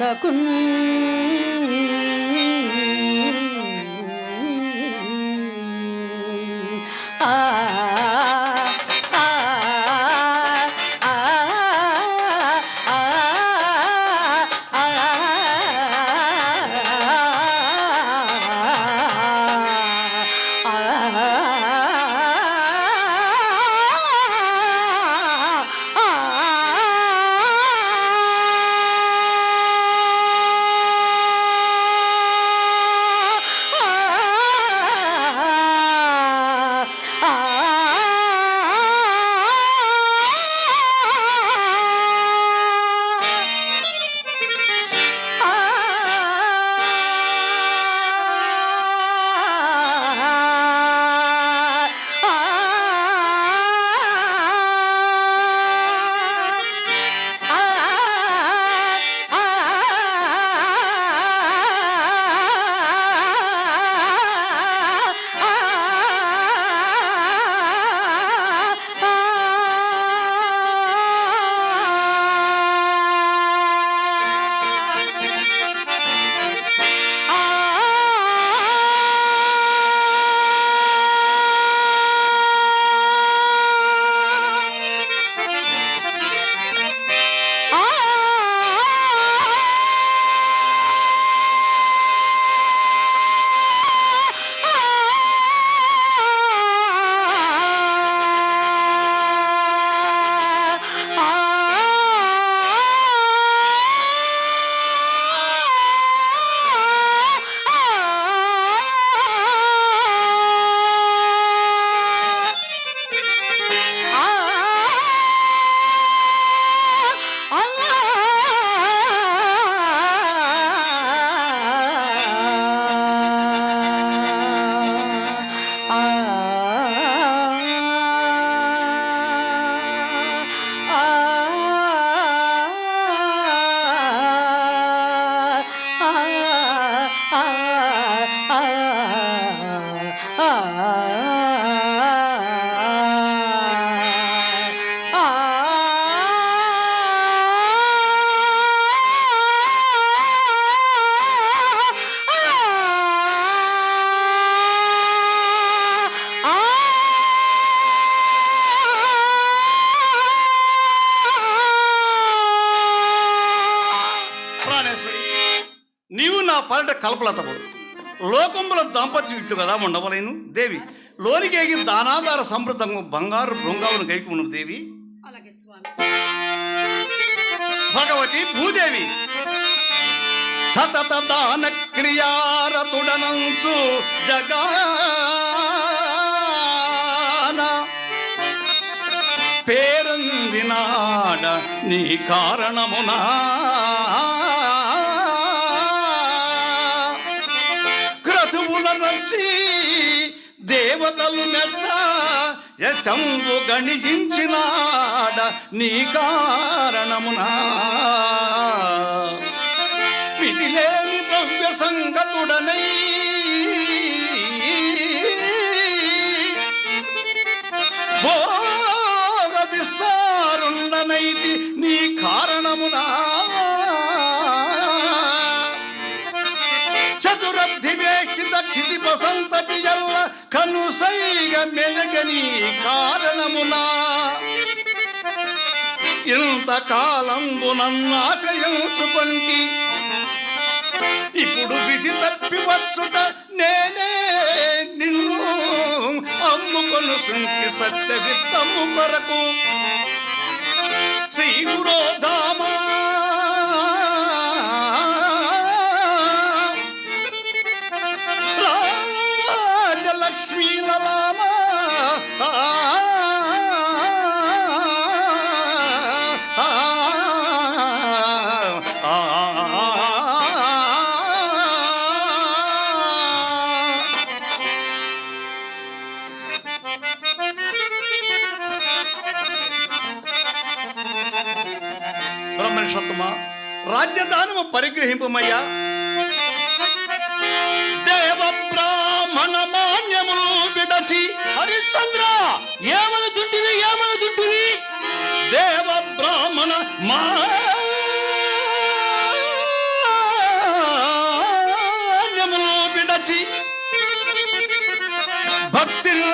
చింతకున్ పాలిట కల్పలతవు లోకంబుల దాంపత్యం ఇట్లు కదా ఉండవలేను దేవి లోనికేగి దానాధార సమృద్ధము బంగారు బృంగావును గైకును దేవి? భగవతి భూదేవి సతత దాన క్రియారతుడనంచు జగాన. పేరొందినాడ నీ కారణమునా. క్రతువుల దేవతలు మెచ్చ యశంబు గణించినాడ నీ కారణమునా. విధిలేని ద్రవ్య సంగతుడనై భోగ విస్తారుండనైతి నీ కారణమునా. కనుసైగ మెలగని కారణమునా. ఇంతకాలంబు ఇప్పుడు విధి తప్పి వచ్చుట నేనే నిన్ను అమ్ముకొను సుంకి సత్య విత్తము కొరకు. శ్రీ గురోధామ ఇవ్వమయ్యా దేవ బ్రాహ్మణ మాన్యములు విడచి. హరిశ్చంద్ర ఏమని చుట్టివి ఏమని చుట్టివి దేవ బ్రాహ్మణ మా భక్తిలో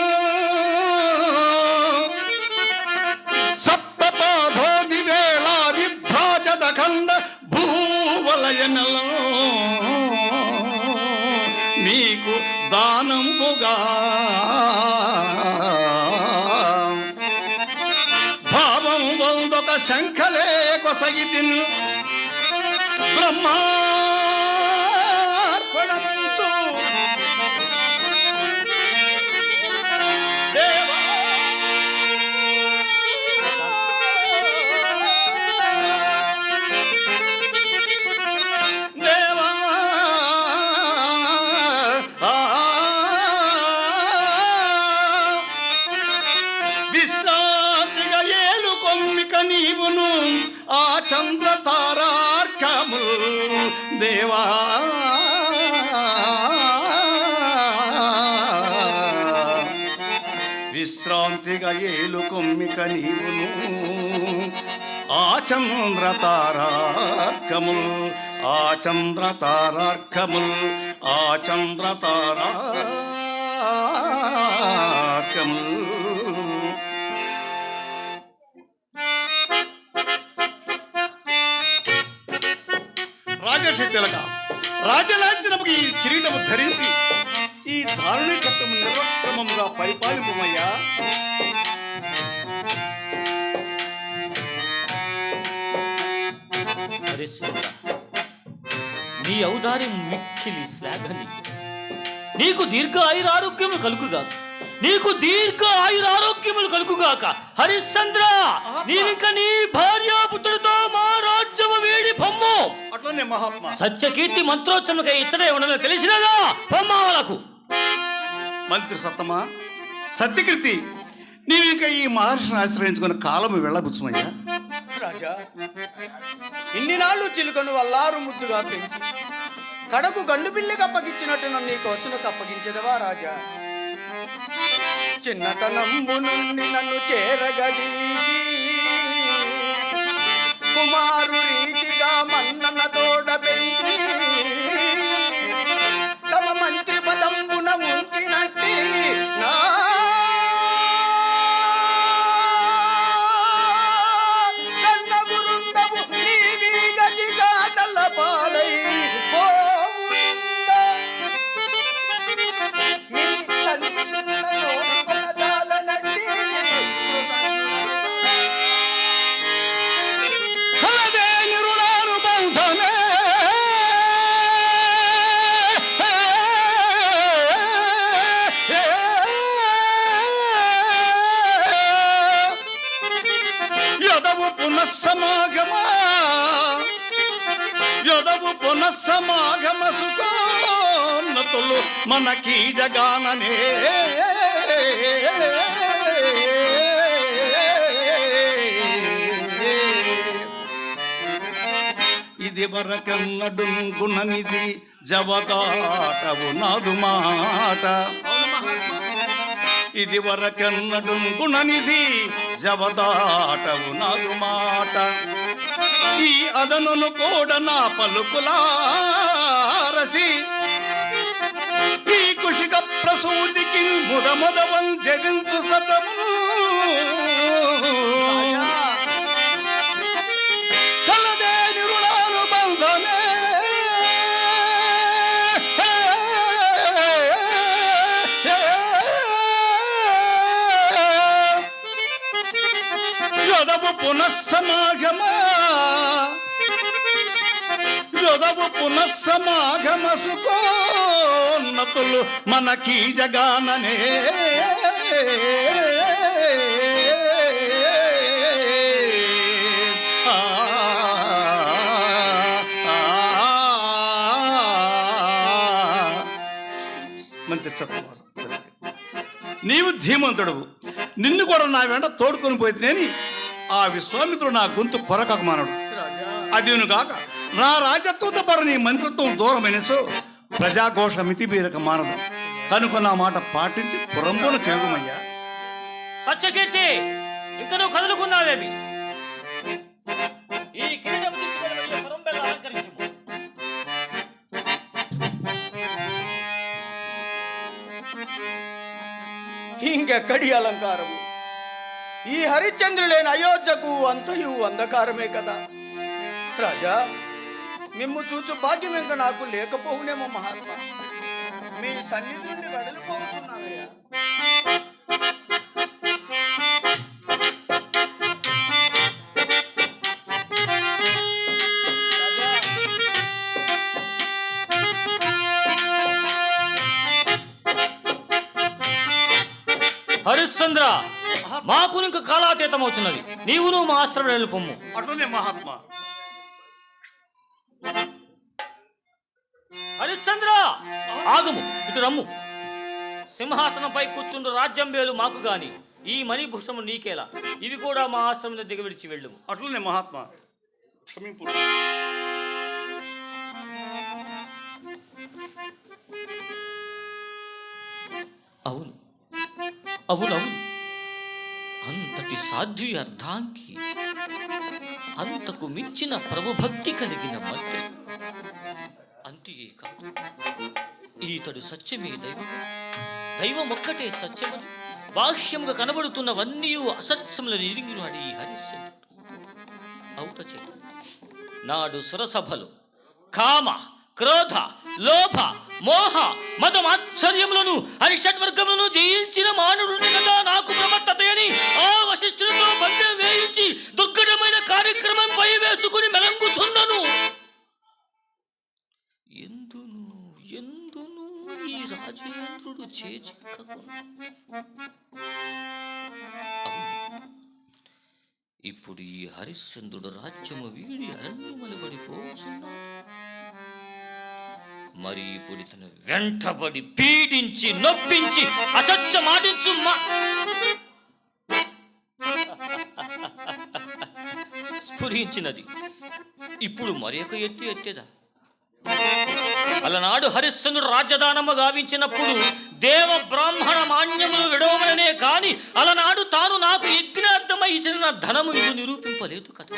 మీకు దానముగా భావం వందొక శంఖలే కొసగితిన్. బ్రహ్మా నీవును ఆ చంద్ర తారార్కము దేవా. విశ్రాంతిగా ఏలు కొమ్మిక నీవును ఆ చంద్ర తారార్కముల్ ఆ చంద్ర తారార్కముల్ ఆ చంద్ర తారార్కముల్. రాజర్షి తిలక రాజలాంఛనముకి ఈ కిరీటము ధరించి ఈ దారుణి చట్టము నిర్వక్రమముగా పరిపాలింపమయ్యా. నీ ఔదార్యం మిక్కిలి శ్లాఘని నీకు దీర్ఘ ఆయురారోగ్యములు కలుగుగాక. నీకు దీర్ఘ ఆయురారోగ్యములు కలుగుగాక. హరిశ్చంద్ర నీవింక నీ వీడి పొమ్ము అట్లనే మహాత్మా. సత్యకీర్తి మంత్రోచ్చముకై ఇతడే ఉండడం తెలిసినదా? పొమ్మావలకు మంత్రి సత్తమా సత్యకీర్తి నీవు ఇంకా ఈ మహర్షిని ఆశ్రయించుకున్న కాలము వెళ్ళబుచ్చుమయ్యా? రాజా ఇన్ని నాళ్ళు చిలుకను అల్లారు ముద్దుగా పెంచి. కడకు గండు పిల్లి కప్పగించినట్టు నన్ను నీ కోసను కప్పగించదవా రాజా? చిన్నతనంబు నుండి నన్ను చేరగదీసి కుమారు todo. సమాగమ సుఖోన్నతులు మనకి జగాననే. ఇది వరకన్నడుంగుననిది జవదాటవు నాదు మాట. ఇది వరకన్నడు జవదాటవు నాదు మాట. ఈ అదనును కూడా నా పలుకులారసి ఈ కుషిక ప్రసూతికి ముదమదవం జగించు సతము. యదవు పునఃసమాగమా? యదవు పునఃసమాగమ సుఖోన్నతులు మనకి జగాననే. మంత్రి నీవు ధీమంతుడవు. నిన్ను కూడా నా వెంట తోడుకొని పోయితేనేని ఆ విశ్వామిత్రుడు నా గొంతు కొరక మానడు. అదేను కాక నా రాజత్వంతో పరని నీ మంత్రిత్వం దూరమైనసు ప్రజాఘోష మితిమీరక మానదు. కనుక నా మాట పాటించి పురంబోన కేగుమయ్యా సత్యకీర్తి ఇక నువ్వు కదులుకున్నావేమి? ఇంకా కడి అలంకారము. ఈ హరిశ్చంద్రులైన అయోధ్యకు అంతయు అంధకారమే కదా. రాజా మిమ్ము చూచు భాగ్యం ఇంకా నాకు లేకపోవునేమో మహాత్మా. మీ సన్నిధి నుండి వెడలిపోతున్నానయ్యా మాకు ఇంక కాలాతీతం అవుతున్నది నీవును మా ఆశ్రమం వెళ్ళిపోమ్ము అట్లనే మహాత్మా. హరిశ్చంద్ర! ఆగుము ఇటు రమ్ము. సింహాసనంపై కూర్చుండు రాజ్యం వేలు మాకు గాని ఈ మణిభూషణము నీకేలా? ఇవి కూడా మా ఆశ్రమం దిగవిడిచి వెళ్ళుము. అట్లనే మహాత్మా. క్షమింపు అవును. అవునవును. అంతటి సాధ్వి అర్ధాంగి. అంతకు మించిన ప్రభుభక్తి కలిగిన మంత్రి అంతియే కాదు ఈతడు సత్యమే దైవం. దైవం ఒక్కటే సత్యమని బాహ్యముగా కనబడుతున్నవన్నీ అసత్యములను ఇరిగినాడు ఈ హరిశ్చంద్రుడు. అవుత చేత నాడు సురసభలు కామ క్రోధ లోభ మోహ మదమాశ్చర్యములను హరిషడ్వర్గములను జయించిన మానవుడు కదా నాకు ప్రవర్తతయని ఆ వశిష్ఠులతో బంధం వేయించి దుర్ఘటమైన కార్యక్రమం పై వేసుకుని మెలంగుచున్నను. ఎందును ఎందును ఈ రాజేంద్రుడు ఇప్పుడు ఈ హరిశ్చంద్రుడు రాజ్యము వీడి అరణ్యములు పడిపోచున్నాడు మరి ఇప్పుడు ఇతను వెంటబడి పీడించి నొప్పించి అసత్యమాడించు మా స్ఫురించినది. ఇప్పుడు మరొక ఎత్తి ఎత్తు ఎత్తేదా? అలనాడు హరిశ్చంద్రుడు రాజధానము గావించినప్పుడు దేవ బ్రాహ్మణ మాన్యములు విడవమనే కాని అలనాడు తాను నాకు యజ్ఞార్థమై ఇచ్చిన ధనము ఇది నిరూపింపలేదు కదా.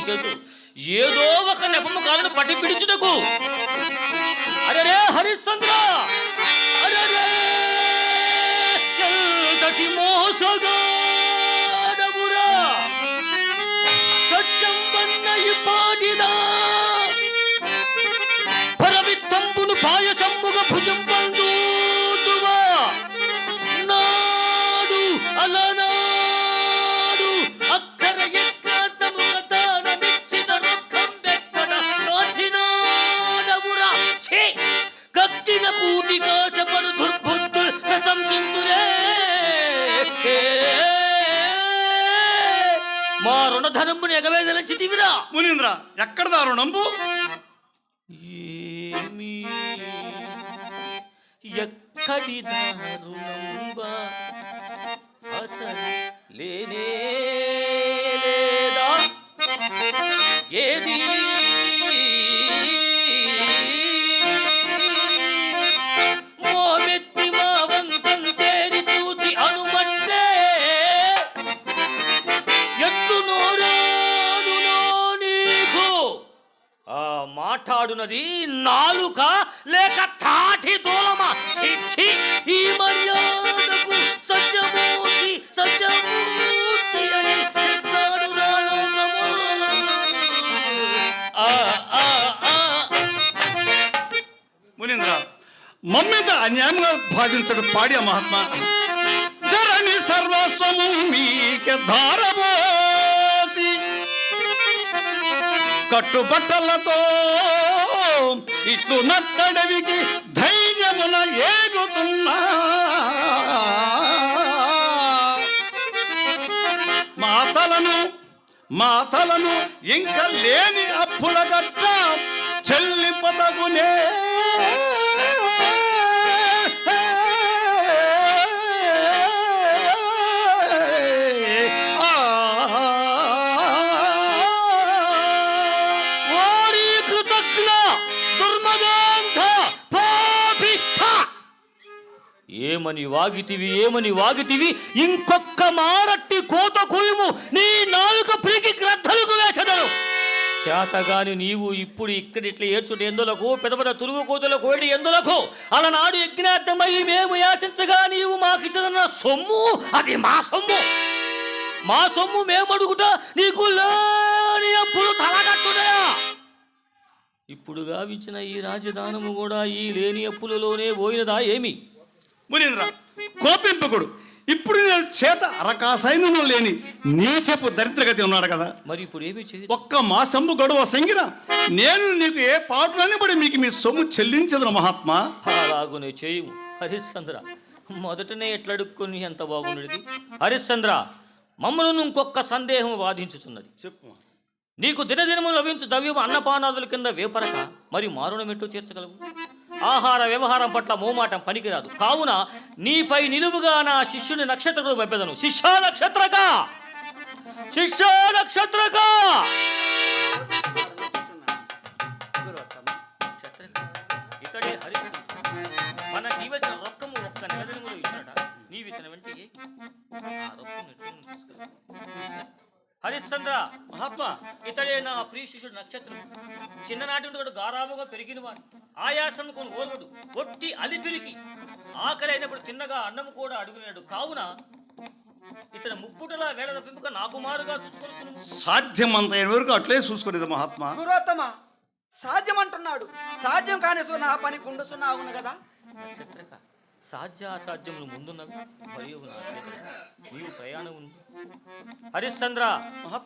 ఏదో ఏదో ఒక నెపము కాలను పట్టి పిడిచుటకు. అరే హరిశ్చంద్ర! అరెరే! ఎంతటి మోసగాడవురా సత్యం వన్న మునీంద్ర ఎక్కడ దారుణంబు ఏమి? ఎక్కడి దారుణంబా అసలు లేనే లేదా? ఏది మాట్లాడునది నాలుక లేక తాటి దూలమా? ఛీ, ఈ మర్యాదకు సత్యమూర్తి సత్యమూర్తి అని చెప్పాడు మునీంద్ర మమ్మిత అన్యాయంగా బాధించడు పాడి మహాత్మా. ధరణి సర్వస్వము మీకే ధారబోసి కట్టుబట్టలతో ఇట్లు నట్టడవికి ధైర్యమున ఏగుతున్నా. మాతలను మాతలను ఇంకా లేని అప్పుల గట్ట చెల్లిపదగునే ఏమని వాగితివి ఏమని వాగితివి? ఇంకొక్క మారట్టి కోత కొయ్యము నీ నాలుక పిరికి గ్రద్దలకు వేసదను చేతగాని నీవు ఇప్పుడు ఇక్కడ ఇట్లా ఏడ్చుట ఎందులకు? పెద్ద పెద్ద తురుగు కోతులకు కోడి ఎందులకు? అలనాడు యజ్ఞార్థమై మేము యాచించగా నీవు మాకిచ్చిన సొమ్ము అది మా సొమ్ము. మా సొమ్ము మేము అడుగుట నీకు లేని అప్పుడు తలగట్టుడా ఇప్పుడు గావించిన ఈ రాజధానము కూడా ఈ లేని అప్పులలోనే పోయినదా ఏమి? మునీంద్ర కోపింపకుడు ఇప్పుడు నేను చేత అరకాసైన లేని నీచపు దరిద్రగతి ఉన్నాడు కదా. మరి ఇప్పుడు ఏమి చేయదు ఒక్క మా సొమ్ము గడువ సంగిన నేను నీకు ఏ పాటలని పడి మీకు మీ సొమ్ము చెల్లించదు మహాత్మా? అలాగునే చేయము. హరిశ్చంద్ర మొదటనే ఎట్లడుక్కొని ఎంత బాగుండేది? హరిశ్చంద్ర మమ్మల్ని ఇంకొక సందేహం బాధించుచున్నది. చెప్పు నీకు దినదినము లభించు ద్రవ్యము అన్నపానాదుల కింద వేపరక మరి మారుణ మెట్టు చేర్చగలవు? ఆహార వ్యవహారం పట్ల మోమాటం పనికిరాదు. కావున నీపై నిలువుగా నా శిష్యుని నక్షత్రుడు పంపెదను. శిష్య నక్షత్రక! శిష్య నక్షత్రక! ఇతడే హరిశ్చంద్ర మనకి ఇవ్వసిన రొక్కము ఒక్క నెల ఇచ్చాడ ఇతని వెంట ఆ రొక్కము హరిశ్చంద్ర! మహాత్మా! ఇతడే నా ప్రియ శిష్యుడు నక్షత్రం? చిన్ననాటి నుండి కూడా గారాబుగా పెరిగినవాడు. ఆయాసం కొని ఓర్వడు ఒట్టి అలిపిరికి ఆకలి అయినప్పుడు తిన్నగా అన్నము కూడా అడుగునేడు కావున ఇతడు ముప్పుటలా వేళ పెంపుక నాకు మారుగా చూసుకొని సాధ్యమంతైన వరకు అట్లే చూసుకునేది మహాత్మా. గురోత్తమ సాధ్యం అంటున్నాడు సాధ్యం కాని సున్నా పని గుండు సున్నా అవును కదా? సాధ్య అసాధ్యములు ముందున్నవి. మరియు నీవు ప్రయాణం ఉంది హరిశ్చంద్ర!